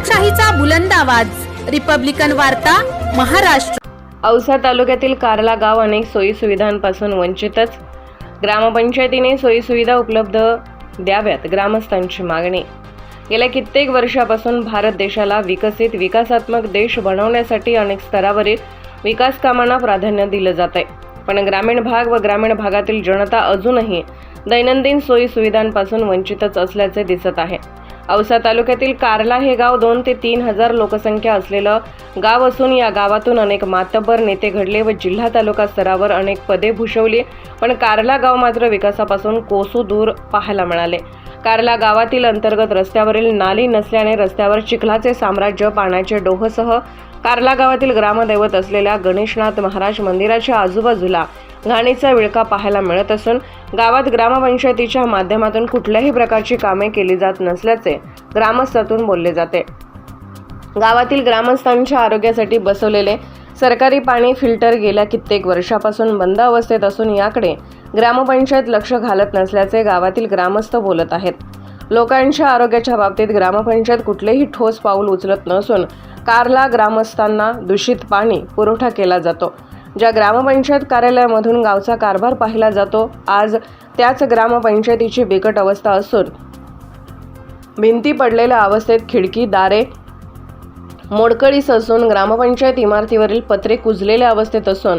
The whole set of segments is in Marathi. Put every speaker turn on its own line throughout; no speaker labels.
लोकशाहीचा बुलंद आवाज. रिपब्लिकन वार्ता महाराष्ट्र.
औसा तालुक्यातील कारला गाव अनेक सोयीसुविधांपासून वंचितच. ग्रामपंचायतीने सोयीसुविधा उपलब्ध द्याव्यात ग्रामस्थांची मागणी. गेल्या कित्येक वर्षापासून भारत देशाला विकसित विकासात्मक देश बनवण्यासाठी अनेक स्तरावरील विकास कामांना प्राधान्य दिलं जात आहे पण ग्रामीण भाग व ग्रामीण भागातील जनता अजूनही दैनंदिन सोयीसुविधांपासून वंचितच असल्याचे दिसत आहे. औसा तालुक्यातील कार्ला हे गाव दोन ते तीन हजार लोकसंख्या असलेलं गाव असून या गावातून अनेक मातब्बर नेते घडले व जिल्हा तालुका स्तरावर अनेक पदे भूषवली. पण कार्ला गाव मात्र विकासापासून कोसू दूर पाहायला मिळाले. कार्ला गावातील अंतर्गत रस्त्यावरील नाली नसल्याने रस्त्यावर चिखलाचे साम्राज्य पाण्याचे डोहसह कार्ला गावातील ग्रामदैवत असलेल्या गणेशनाथ महाराज मंदिराच्या आजूबाजूला घाणीचा विळका पाहायला मिळत असून गावात ग्रामपंचायतीच्या माध्यमातून कुठल्याही प्रकारची कामे केली जात नसल्याचे ग्रामस्थातून बोलले जाते. गावातील ग्रामस्थांच्या आरोग्यासाठी बसवलेले सरकारी पाणी फिल्टर गेल्या कित्येक वर्षापासून बंद अवस्थेत असून याकडे ग्रामपंचायत लक्ष घालत नसल्याचे गावातील ग्रामस्थ बोलत आहेत. लोकांच्या आरोग्याच्या बाबतीत ग्रामपंचायत कुठलेही ठोस पाऊल उचलत नसून कारला ग्रामस्थांना दूषित पाणी पुरवठा केला जातो. ज्या ग्रामपंचायत कार्यालयामधून गावचा कारभार पाहिला जातो आज त्याच ग्रामपंचायतीची बिकट अवस्था असून भिंती पडलेल्या अवस्थेत खिडकी दारे मोडकळीस असून ग्रामपंचायत इमारतीवरील पत्रे कुजलेल्या अवस्थेत असून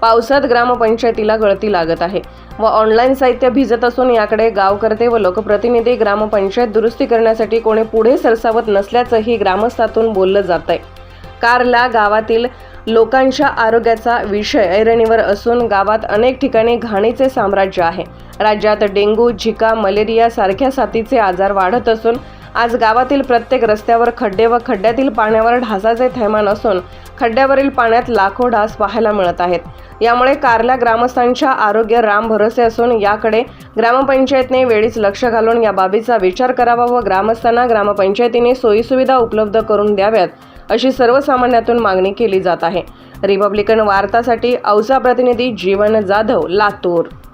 पावसात ग्रामपंचायतीला गळती लागत आहे व ऑनलाईन साहित्य भिजत असून याकडे गावकर्ते व लोकप्रतिनिधी ग्रामपंचायत दुरुस्ती करण्यासाठी कोणी पुढे सरसावत नसल्याचंही ग्रामस्थातून बोललं जात आहे कारला गावातील लोकांच्या आरोग्याचा विषय ऐरणीवर असून गावात अनेक ठिकाणी घाणीचे साम्राज्य आहे. राज्यात डेंगू झिका मलेरिया सारख्या साथीचे आजार वाढत असून आज गावातील प्रत्येक रस्त्यावर खड्डे व खड्ड्यातील पाण्यावर ढासाचे थैमान असून खड्ड्यावरील पाण्यात लाखो ढास पाहायला मिळत आहेत. यामुळे कारला ग्रामस्थांच्या आरोग्य राम भरोसे असून याकडे ग्रामपंचायतने वेळीच लक्ष घालून या बाबीचा विचार करावा व ग्रामस्थांना ग्रामपंचायतीने सोयीसुविधा उपलब्ध करून द्याव्यात अशी सर्वसामान्यातून मागणी केली जात आहे. रिपब्लिकन वार्तासाठी औसा प्रतिनिधी जीवन जाधव लातूर.